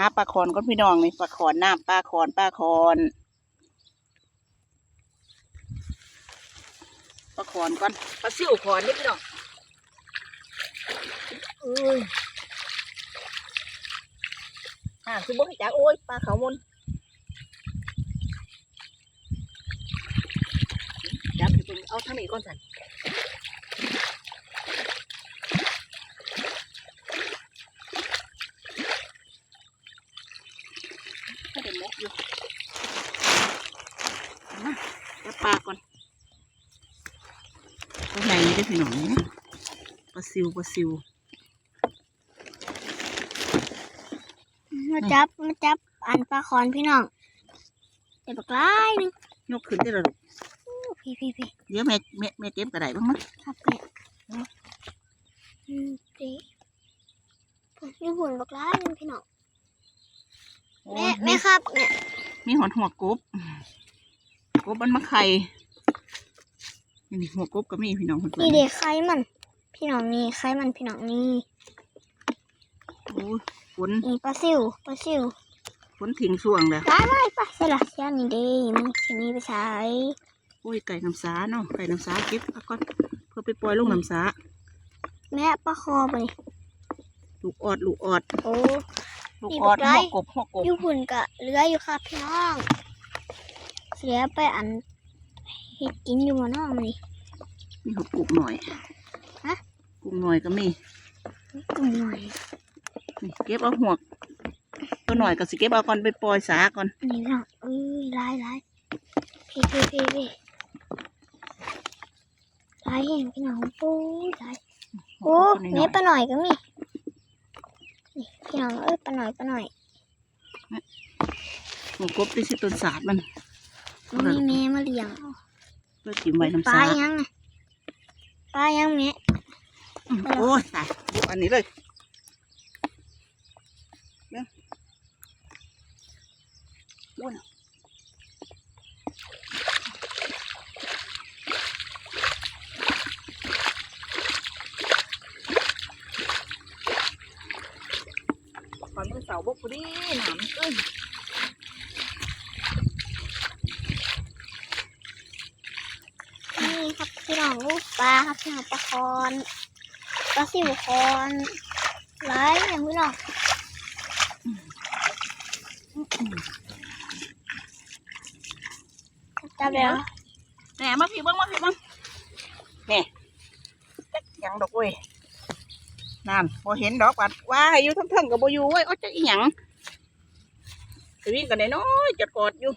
หาปลาคอนก่อนพี่น้องนี่ปลาคอนน้ำปลาคอนปลาคอนปลาคอนก่อนปลาซิวคอนนี่พี่น้องเอ้ยอ่าคือบ่ให้จักโอ้ยปลาเขาวมนจับไปเบิ่งเอาทางนี้ก่อนสัน ก็ได้มกอยู่ เอามาจับปลาก่อนตัวใหญ่นี่ได้อพี่น้องเนี่ยปลาซิวปลาซิวมาจับมาจับอันปลาคอนพี่น้องเด็ดบักไล่หนึงยกขึ้นได้แล้วลูกอู้พี่พี่พี่เดี๋ยวแม่แม่แม่เก็บกระไดบ้างมั้ยครับเนี่ยอืมพี่นี่หุ่นบักไล่หนึงพี่น้องแม่แม่ครับเนี่ยมีหอนหัวกบก บมันมาไข่นี่หัวกบก็มีพี่น้องคนนี่เด็กไข่มัน พี่น้องนี่ไข่มันพี่น้องนี่โอ้ยฝนนี่ปลาซิวปลาซิวฝนทิ้งช่วงเลยได้ได้ปะใช่ละเสียนี่เด้มันสิมีไปใช้โอ้ยไก่น้ำสาเนาะไก่น้ำสาเก็บเอาก่อนเพื่อไปปล่อยลงน้ำสาแม่ปลาคอไปนี่ลูกออดลูกออดโอ้ลูกนี่ออดบักไร่หัวกบหัวกบอยู่หุ่นกะเหลืออยู่ครับพี่น้อง เสียไปอันเฮ็ดกินอยู่มาน้องนี่มีหัวกบหน่อยฮะกบหน่อยก็มีตุ่มหน่อยนี่เก็บเอาหัวกตัวหน่อยก็สิเก็บเอาก่อนไปปล่อยสาก่อนนี่พี่น้องเอ้ยลายลายพี่พี่พี่พี่ลายเห็นพี่น้องปูลายโอ้ตัวนี่อยปลาหน่อยก็มีนี่พี่น้องเอ้ยปลาหน่อยปลาหน่อยๆหัวกบที่สิต้นสาดมันมัน มีแม่มาเลี้ยงเพื่อกินไว้น้ำปลาสายังไงปลายังแม่อืมโอ้ยตายดูอันนี้เลยเดี๋ยวโอ้ยก่อนเมื่อเสาร์บกพอดีหนามเอ้ยนี่ครับ พี่น้องลูกปลาครับพี่น้องปลาคอนปลาสิวคอนหลายอย่างพี่น้องจับแล้วแหน่มาพี่บ้างมาพี่บ้างแหน่ยังดอกเว้ยนั่นพอเห็นดอกปัดว่าอยู่ทั้งๆกับโบอยู่เว้ยอ๋อจะอีหยังวิ่งกันได้น้อยจะกอดอยู่